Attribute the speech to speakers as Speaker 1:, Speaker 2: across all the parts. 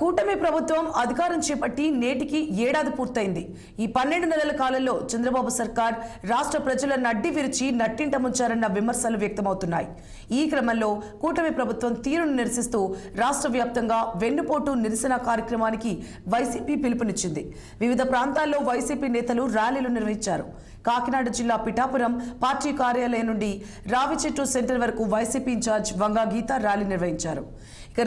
Speaker 1: కూటమి ప్రభుత్వం అధికారం చేపట్టి నేటికి ఏడాది పూర్తయింది. ఈ పన్నెండు నెలల కాలంలో చంద్రబాబు సర్కార్ రాష్ట్ర ప్రజల నడ్డి విరిచి నట్టింట ముంచారన్న విమర్శలు వ్యక్తమవుతున్నాయి. ఈ క్రమంలో కూటమి ప్రభుత్వం తీరును నిరసిస్తూ రాష్ట్ర వ్యాప్తంగా వెన్నుపోటు నిరసన కార్యక్రమానికి వైసీపీ పిలుపునిచ్చింది. వివిధ ప్రాంతాల్లో వైసీపీ నేతలు ర్యాలీలు నిర్వహించారు. కాకినాడ జిల్లా పిఠాపురం పార్టీ కార్యాలయం నుండి రావిచెట్టు సెంటర్ వరకు YCP incharge Vanga Geetha rally నిర్వహించారు.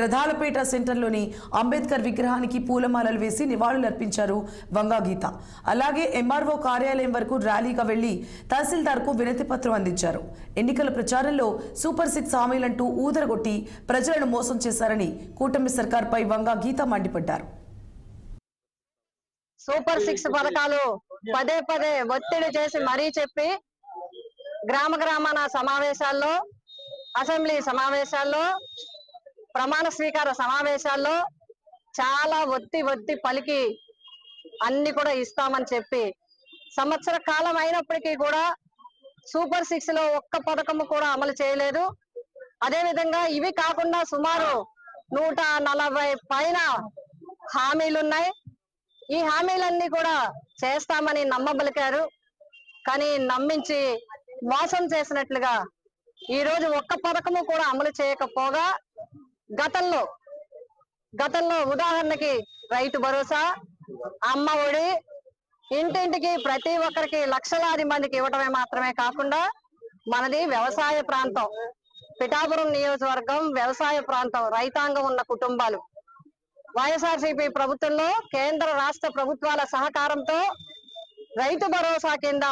Speaker 1: రథాలపేట సెంటర్లోని అంబేద్కర్ విగ్రహానికి పూలమాలలు వేసి నివాళులర్పించారు వంగా గీత అలాగే ఎంఆర్ఓ కార్యాలయం వరకు ర్యాలీగా వెళ్ళి తహసీల్దార్కు వినతి పత్రం అందించారు. ఎన్నికల ప్రచారంలో సూపర్ సిక్స్ హామీలంటూ ఊదరగొట్టి ప్రజలను మోసం చేశారని కూటమి సర్కార్పై వంగా గీత మండిపడ్డారు.
Speaker 2: సూపర్ సిక్స్ పథకాలు పదే పదే ఒత్తిడి చేసి మరీ చెప్పి గ్రామ గ్రామాన సమావేశాల్లో అసెంబ్లీ సమావేశాల్లో ప్రమాణ స్వీకార సమావేశాల్లో చాలా ఒత్తి ఒత్తి పలికి అన్ని కూడా ఇస్తామని చెప్పి సంవత్సర కాలం అయినప్పటికీ కూడా సూపర్ సిక్స్లో ఒక్క పథకము కూడా అమలు చేయలేదు. అదే విధంగా ఇవి కాకుండా సుమారు నూట నలభై పైన హామీలున్నాయి ఈ హామీలన్నీ కూడా చేస్తామని నమ్మబలికారు. కానీ నమ్మించి మోసం చేసినట్లుగా ఈ రోజు ఒక్క పథకము కూడా అమలు చేయకపోగా గతంలో గతంలో ఉదాహరణకి రైతు భరోసా అమ్మ ఒడి ఇంటింటికి ప్రతి ఒక్కరికి లక్షలాది మందికి ఇవ్వటమే మాత్రమే కాకుండా మనది వ్యవసాయ ప్రాంతం. పిఠాపురం నియోజకవర్గం వ్యవసాయ ప్రాంతం రైతాంగం ఉన్న కుటుంబాలు. వైఎస్ఆర్సీపీ ప్రభుత్వంలో కేంద్ర రాష్ట్ర ప్రభుత్వాల సహకారంతో రైతు భరోసా కింద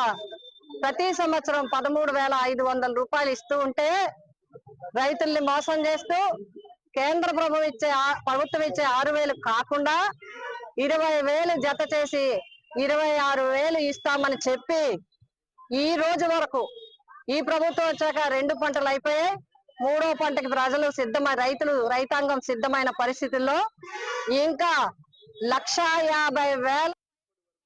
Speaker 2: ప్రతి సంవత్సరం పదమూడు వేల ఐదు వందల రూపాయలు ఇస్తూ ఉంటే రైతుల్ని మోసం చేస్తూ కేంద్ర ప్రభుత్వం ఇచ్చే ప్రభుత్వం ఇచ్చే ఆరు వేలు కాకుండా ఇరవై వేలు జత చేసి ఇరవై ఆరు వేలు ఇస్తామని చెప్పి ఈ రోజు వరకు ఈ ప్రభుత్వం వచ్చాక రెండు పంటలు అయిపోయాయి. మూడో పంటకి ప్రజలు సిద్ధమై రైతులు రైతాంగం సిద్ధమైన పరిస్థితుల్లో ఇంకా లక్ష యాభై వేల